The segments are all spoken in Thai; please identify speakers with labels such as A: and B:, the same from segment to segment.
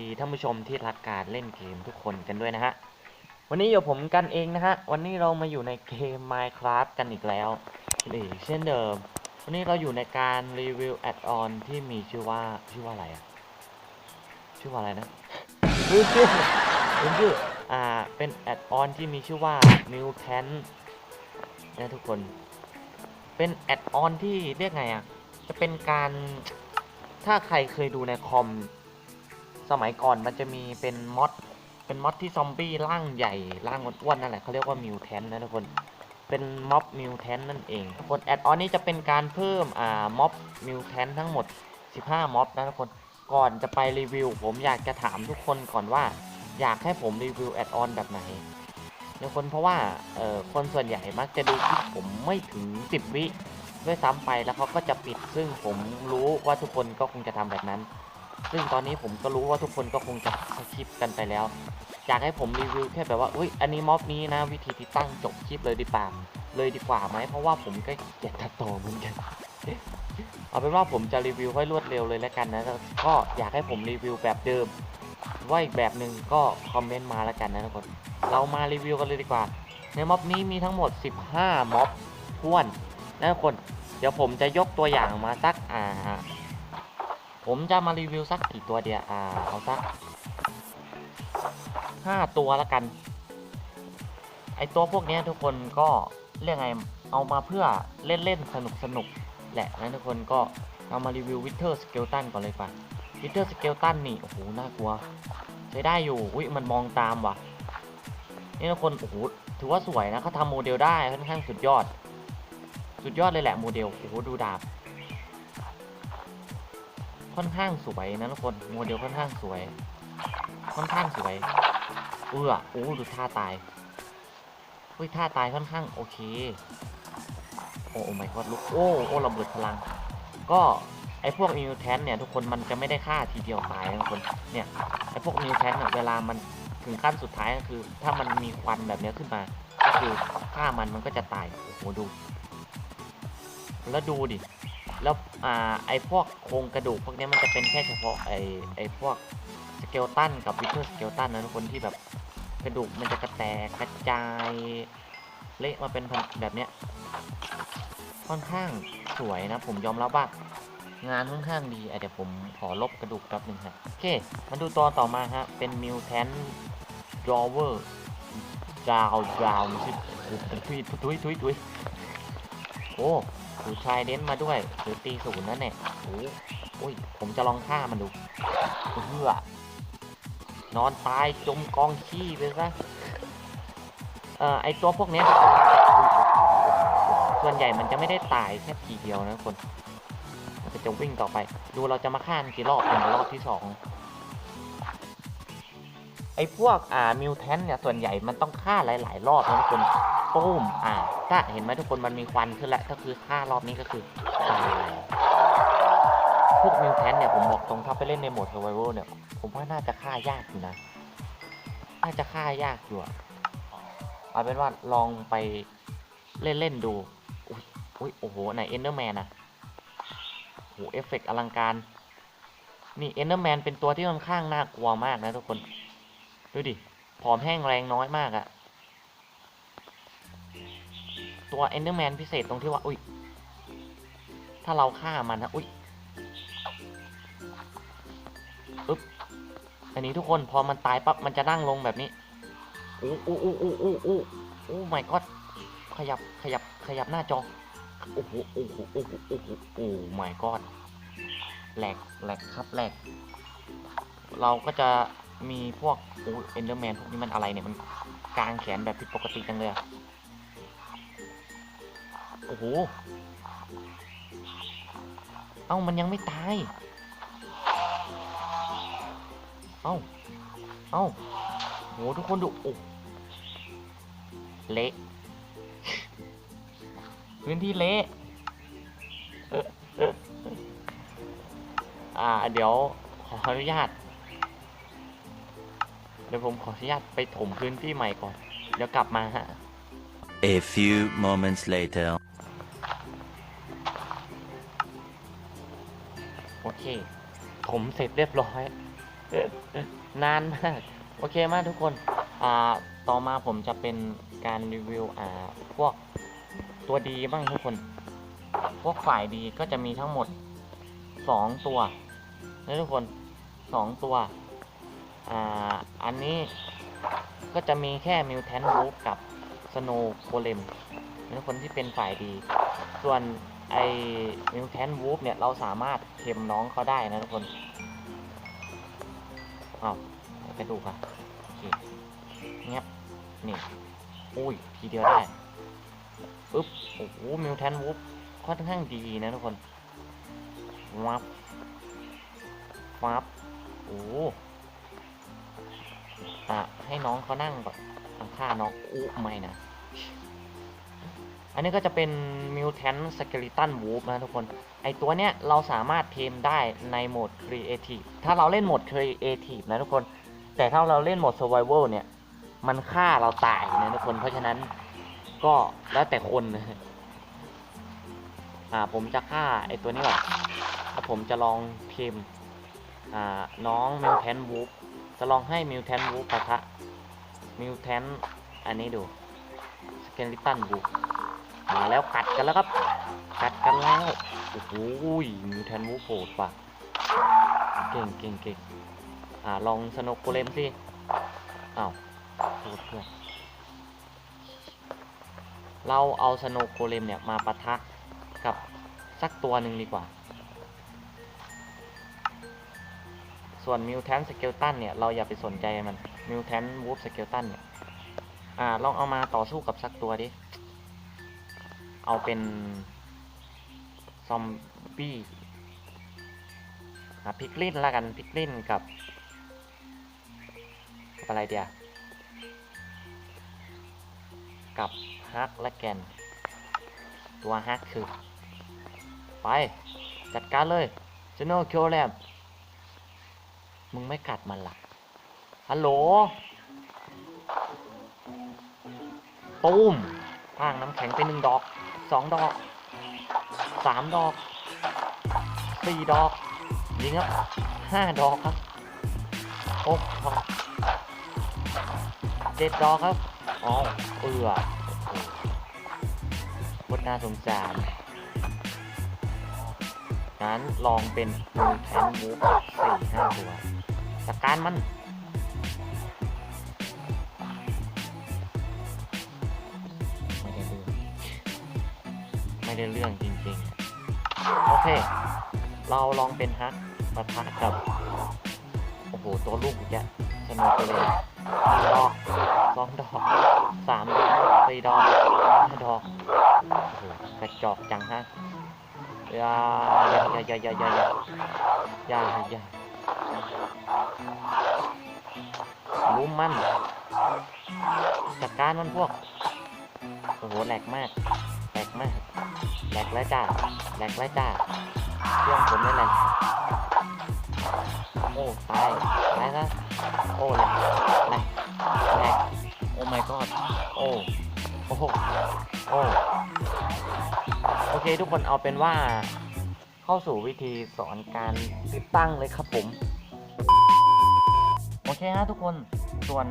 A: ดีท่านผู้ชมที่รักการเล่นเกมทุกคนกันด้วยนะฮะ วันนี้อยู่ผมกันเองนะฮะ วันนี้เรามาอยู่ในเกม Minecraft กันอีกแล้วอีกเช่นเดิม วันนี้เราอยู่ในการรีวิวแอดออนที่มีชื่อว่าชื่อว่าอะไรอะชื่อว่าอะไรนะลืมชื่อลืมชื่ออ่า เป็นแอดออนที่มีชื่อว่า New t a n นะทุกคน เป็นแอดออนที่เรียกไงอะจะเป็นการถ้าใครเคยดูในคอม สมัยก่อนมันจะมีเป็นมอดเป็นมอดที่ซอมบี้ร่างใหญ่ร่างอ้วนๆนั่นแหละเขาเรียกว่ามิวแทนนะทุกคนเป็นม็อบมิวแทนนั่นเองทุกคนแอดออนนี้จะเป็นการเพิ่มอ่าม็อบมิวแทนทั้งหมด 15ม็อบนะทุกคนก่อนจะไปรีวิว ผมอยากจะถามทุกคนก่อนว่า อยากให้ผมรีวิวแอดออนแบบไหนทุกคนเพราะว่าเอ่อคนส่วนใหญ่มักจะดูคลิปผมไม่ถึง 10 วิด้วยซ้ำไปแล้วเขาก็จะปิดซึ่งผมรู้ว่าทุกคนก็คงจะทำแบบนั้น ซึ่งตอนนี้ผมก็รู้ว่าทุกคนก็คงจะสคิปกันไปแล้ว อยากให้ผมรีวิวแค่แบบว่า อุ้ยอันนี้ม็อบนี้นะ วิธีติดตั้งจบคลิปเลยดีป่าเลยดีกว่าไหมเพราะว่าผมก็เกียจตัดต่อเหมือนกัน เอาเป็นว่าผมจะรีวิวให้รวดเร็วเลยแล้วกันนะ ก็อยากให้ผมรีวิวแบบเดิม ว่าอีกแบบหนึ่งก็คอมเมนต์มาแล้วกันนะทุกคน เรามารีวิวกันเลยดีกว่า ในม็อบนี้มีทั้งหมด 15ม็อบท้วนนะทุกคน เดี๋ยวผมจะยกตัวอย่างมาสักอ่า ผมจะมารีวิวสักกี่ตัวเดียวอ่าเอาสักห้าตัวแล้วกัน ไอตัวพวกนี้ทุกคนก็เรียกไงเอามาเพื่อเล่นเล่นสนุกสนุกแหละนะทุกคนก็เอามารีวิววิเทอร์สเกลตันก่อนเลยป่ะวิเทอร์สเกลตันนี่โอ้โหน่ากลัวใช้ได้อยู่อุ้ยมันมองตามว่ะนี่ทุกคนโอ้โหถือว่าสวยนะเขาทำโมเดลได้ค่อนข้างสุดยอด สุดยอดเลยแหละโมเดลโอ้โหดูดาบ ค่อนข้างสวยนะทุกคนโมเดลค่อนข้างสวย ค่อนข้างสวย เอื้อโอ้ดูท่าตายเฮ้ยท่าตายค่อนข้างโอเค โอ้โอ้ไม่ก็ลุกโอ้โอ้ระเบิดพลัง ก็ไอพวกนิวแทนเนี่ยทุกคนมันจะไม่ได้ฆ่าทีเดียวตายนะทุกคนเนี่ยไอพวกนิวแทนเนี่ยเวลามันถึงขั้นสุดท้ายก็คือ ถ้ามันมีควันแบบนี้ขึ้นมา ก็คือฆ่ามันมันก็จะตายโอ้โหดู แล้วดูดิ แล้วอ่าไอพวกโครงกระดูกพวกนี้มันจะเป็นแค่เฉพาะไอไอพวกสเกลตันกับวิเทอร์สเกลตันนะทุกคนที่แบบกระดูกมันจะกระแตกกระจายเละมาเป็นแบบเนี้ยค่อนข้างสวยนะ ผมยอมรับว่างานค่อนข้างดีเดี๋ยวผมขอลบกระดูกแป๊บหนึ่งฮะโอเคมาดูตัวต่อมาฮะเป็นมิวแทนดรอเวอร์ดาวดาวไม่ใช่ทุยทุยทุยทุยโอ้ ถือชายเน้นมาด้วยถือตีศูนย์นั่นแหละโอ้โอ้ย ผมจะลองฆ่ามันดูเพื่อนอนตายจมกองขี้ไปซะเอ่อไอตัวพวกนี้ส่วนใหญ่มันจะไม่ได้ตายแค่ทีเดียวนะคน มันจะวิ่งต่อไป ดูเราจะมาฆ่านกี่รอบเป็นรอบที่สองไอพวกอ่ามิวแทนเนี่ยส่วนใหญ่มันต้องฆ่าหลาย ๆ รอบนะทุกคนตุ้มอ่า ถ้าเห็นไหมทุกคนมันมีควันขึ้นแล้วก็คือฆ่ารอบนี้ก็คือตายพวกมิวแทนเนี่ยผมบอกตรงถ้าไปเล่นในโหมด survival เนี่ย ผมว่าน่าจะฆ่ายากอยู่นะน่าจะฆ่ายากอยู่อะเอาเป็นว่าลองไปเล่นๆดูอุ้ยอุ้ยโอ้โหไหนเอนเดอร์แมนอะโหเอฟเฟกต์อลังการ นี่เอนเดอร์แมนเป็นตัวที่ค่อนข้างน่ากลัวมากนะทุกคน ดูดิผอมแห้งแรงน้อยมากอะ ตัวเอนเดอร์แมนพิเศษตรงที่ว่า อุ้ย ถ้าเราฆ่ามันนะอุ้ยอึ๊บอันนี้ทุกคนพอมันตายปั๊บมันจะนั่งลงแบบนี้อู้อู้อู้อู้อู้อู้อู้ไม่ก็ขยับขยับขยับหน้าจอโอ้โหโอ้โหโอ้โหโอ้โหโอ้ไม่ก็แหลกแหลกครับแหลก เราก็จะมีพวกโอ้เอนเดอร์แมนพวกนี้มันอะไรเนี่ย มันกางแขนแบบผิดปกติจังเลยอะ โอ้โห เอ้า มันยังไม่ตาย เอ้า เอ้าโหทุกคนดูโอ้เละพื้นที่เละอ่า เดี๋ยวขออนุญาต เดี๋ยวผมขออนุญาตไปถมพื้นที่ใหม่ก่อน เดี๋ยวกลับมาฮะ
B: A few moments later.
A: โอเคถมเสร็จเรียบร้อย นานมาก โอเคมากทุกคนอ่าต่อมาผมจะเป็นการรีวิวอ่าพวกตัวดีบ้างทุกคน พวกฝ่ายดีก็จะมีทั้งหมดสองตัวนะทุกคนสองตัว อ่า อันนี้ก็จะมีแค่มิวแทนวูกับสโนโคเลมนะทุกคนที่เป็นฝ่ายดี ส่วน ไอ้มิวแทนวูฟเนี่ยเราสามารถเทมน้องเขาได้นะทุกคนอ้าวกระดูกอะโอเคเงียบนี่อุ้ยทีเดียวได้ปึ๊บโอ้โหมิวแทนวูฟค่อนข้างดีนะทุกคนวับวับโอ้โหอะให้น้องเขานั่งก่อนข้างๆน้องอู้ไม่นะ อันนี้ก็จะเป็นมิวแทนสเกลิตันวูฟนะทุกคน ไอตัวเนี้ยเราสามารถเทมได้ในโหมด Creative ถ้าเราเล่นโหมด Creative นะทุกคน แต่ถ้าเราเล่นโหมด Survival เนี่ย มันฆ่าเราตายนะทุกคน เพราะฉะนั้นก็แล้วแต่คนนะอ่าผมจะฆ่าไอตัวนี้ก่อนแล้วผมจะลองเทมอ่าน้องมิวแทนวูฟจะลองให้มิวแทนวูฟปะทะมิวแทนอันนี้ดูสเกลิตันวูฟ มาแล้วกัดกันแล้วครับกัดกันแล้วโอ้โหมิวแทนวูฟโหดว่ะเก่งเก่งเก่งอ่าลองสนุกโกเลมสิอ้าวโทษเพื่อนเราเอาสโนว์โกเลมเนี่ยมาปะทะกับสักตัวหนึ่งดีกว่า ส่วนมิวแทนสเกลตันเนี่ยเราอย่าไปสนใจมันมิวแทนวูฟสเกลตันเนี่ยอ่าลองเอามาต่อสู้กับสักตัวดิ เอาเป็นซอมบี้พิกลินละกันพิกลินกับกับอะไรเดียวกับฮักและแกน ตัวฮักคือ ไป จัดการเลยเจโนคิวแลมมึงไม่กัดมันล่ะฮัลโหลตูมพางน้ำแข็งไปหนึ่งดอก สองดอกสามดอกสี่ดอกยิงครับห้าดอกครับหกดอกเจ็ดดอกครับอ๋อเอือโอ้โหน่าสงสารงั้นลองเป็นมูแทนมูฟสี่ห้าตัวจัดการมัน ไม่ได้เรื่องจริงๆ โอเค เราลองเป็นฮักปะทะกับ โอ้โห ตัวลูกอีกแล้วสนุกไปเลยหนึ่งดอกสองดอกสามดอกสี่ดอกห้าดอก โอ้โห กระจอกจังฮะอย่าอย่าอย่าอย่าอย่าอย่าอย่าอย่าอย่าลุมมันจัดการมันพวก โอ้โห แหลกมาก มากแหลกแล้วจ้าแหลกแล้วจ้าเครื่องผมไม่แหลกโอ้ตายตายแล้วโอ้แหลกแหลกแหลกโอ้ my god โอ้โอ้โหโอ้โอเคทุกคนเอาเป็นว่าเข้าสู่วิธีสอนการติดตั้งเลยครับผม โอเคฮะทุกคนส่วน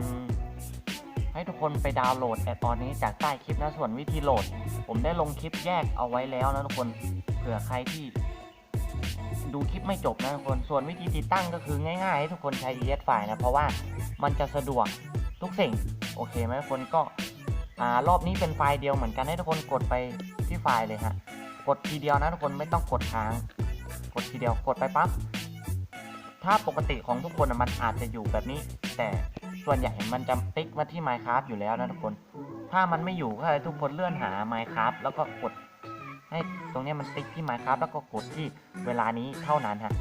A: ให้ทุกคนไปดาวน์โหลดแอปตอนนี้จากใต้คลิปนะส่วนวิธีโหลด ผมได้ลงคลิปแยกเอาไว้แล้วนะทุกคนเผื่อใครที่ดูคลิปไม่จบนะทุกคน ส่วนวิธีติดตั้งก็คือง่ายๆให้ทุกคนใช้ ES ไฟนะ เพราะว่ามันจะสะดวกทุกสิ่ง โอเคไหมทุกคนก็อ่ารอบนี้เป็นไฟล์เดียวเหมือนกันให้ทุกคนกดไปที่ไฟล์เลยฮะ กดทีเดียวนะทุกคนไม่ต้องกดค้าง กดทีเดียวกดไปปั๊บ ถ้าปกติของทุกคนมันอาจจะอยู่แบบนี้ แต่ ส่วนใหญ่มันจะติ๊กมาที่ Minecraft อยู่แล้วนะทุกคน ถ้ามันไม่อยู่ก็ให้ทุกคนเลื่อนหา Minecraft แล้วก็กด ให้ตรงนี้มันติ๊กที่ Minecraft แล้วก็กดที่เวลานี้เท่านั้นฮะ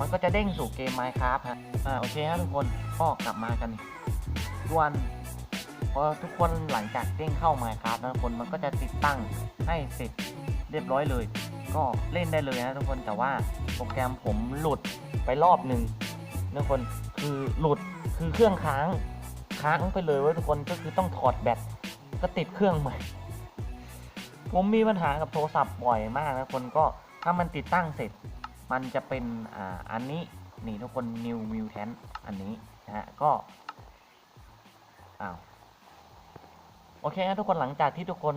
A: มันก็จะเด้งสู่เกม Minecraft ฮะ อ่าโอเคฮะทุกคนก็กลับมากันส่วนพอทุกคนหลังจากเด้งเข้า Minecraft นะทุกคนมันก็จะติดตั้งให้เสร็จเรียบร้อยเลย ก็เล่นได้เลยนะทุกคนแต่ว่าโปรแกรมผมหลุดไปรอบหนึ่งนะทุกคน คือหลุดคือเครื่องค้างค้างไปเลยเว้ทุกคนก็คือต้องถอดแบตก็ติดเครื่องใหม่ ผมมีปัญหากับโทรศัพท์บ่อยมากนะทุกคนก็ถ้ามันติดตั้งเสร็จ มันจะเป็นอ่าอันนี้นี่ทุกคน new mutant อันนี้นะฮะก็อ้าวโอเคนะทุกคนหลังจากที่ทุกคน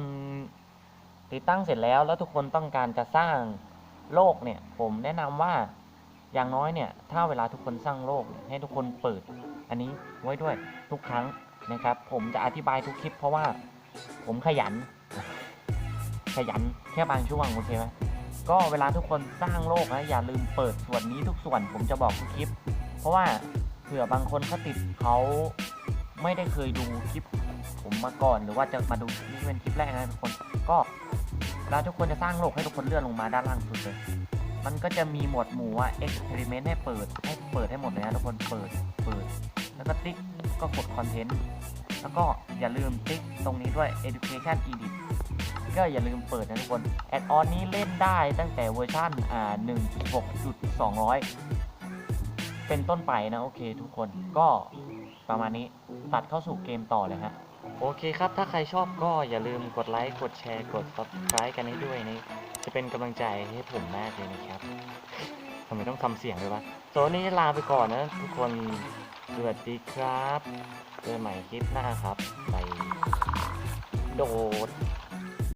A: ติดตั้งเสร็จแล้วแล้วทุกคนต้องการจะสร้างโลกเนี่ย ผมแนะนำว่า อย่างน้อยเนี่ยถ้าเวลาทุกคนสร้างโลกให้ทุกคนเปิด อันนี้ไว้ด้วยทุกครั้งนะครับ ผมจะอธิบายทุกคลิป เพราะว่าผมขยัน ขยันแค่บางช่วงโอเคไหมก็เวลาทุกคนสร้างโลกนะอย่าลืมเปิดส่วนนี้ทุกส่วนผมจะบอกทุกคลิป เพราะว่าเผื่อบางคนเขาติดเขาไม่ได้เคยดูคลิป ผมมาก่อนหรือว่าจะมาดูนี่เป็นคลิปแรกนะทุกคน ก็เวลาทุกคนจะสร้างโลกให้ทุกคนเลื่อนลงมาด้านล่างสุดเลย มันก็จะมีหมวดหมู่ว่า experiment ให้เปิดให้เปิดให้หมดเลยนะทุกคนเปิดเปิด แล้วก็ติ๊กก็กดคอนเทนต์แล้วก็อย่าลืมติ๊กตรงนี้ด้วย education edit ก็อย่าลืมเปิดนะทุกคน แอดออนนี้เล่นได้ตั้งแต่เวอร์ชันอ่า1.6.200 เป็นต้นไปนะ โอเคทุกคนก็ประมาณนี้ตัดเข้าสู่เกมต่อเลยฮะ โอเคครับ ถ้าใครชอบก็อย่าลืมกดไลค์ กดแชร์ กด subscribe กันให้ด้วยนะ จะเป็นกำลังใจให้ผมมากเลยนะครับทำไมต้องทำเสียงด้วยวะโซนนี้ลาไปก่อนนะทุกคน สวัสดีครับ เจอกันใหม่คลิปหน้าครับ ไปโดด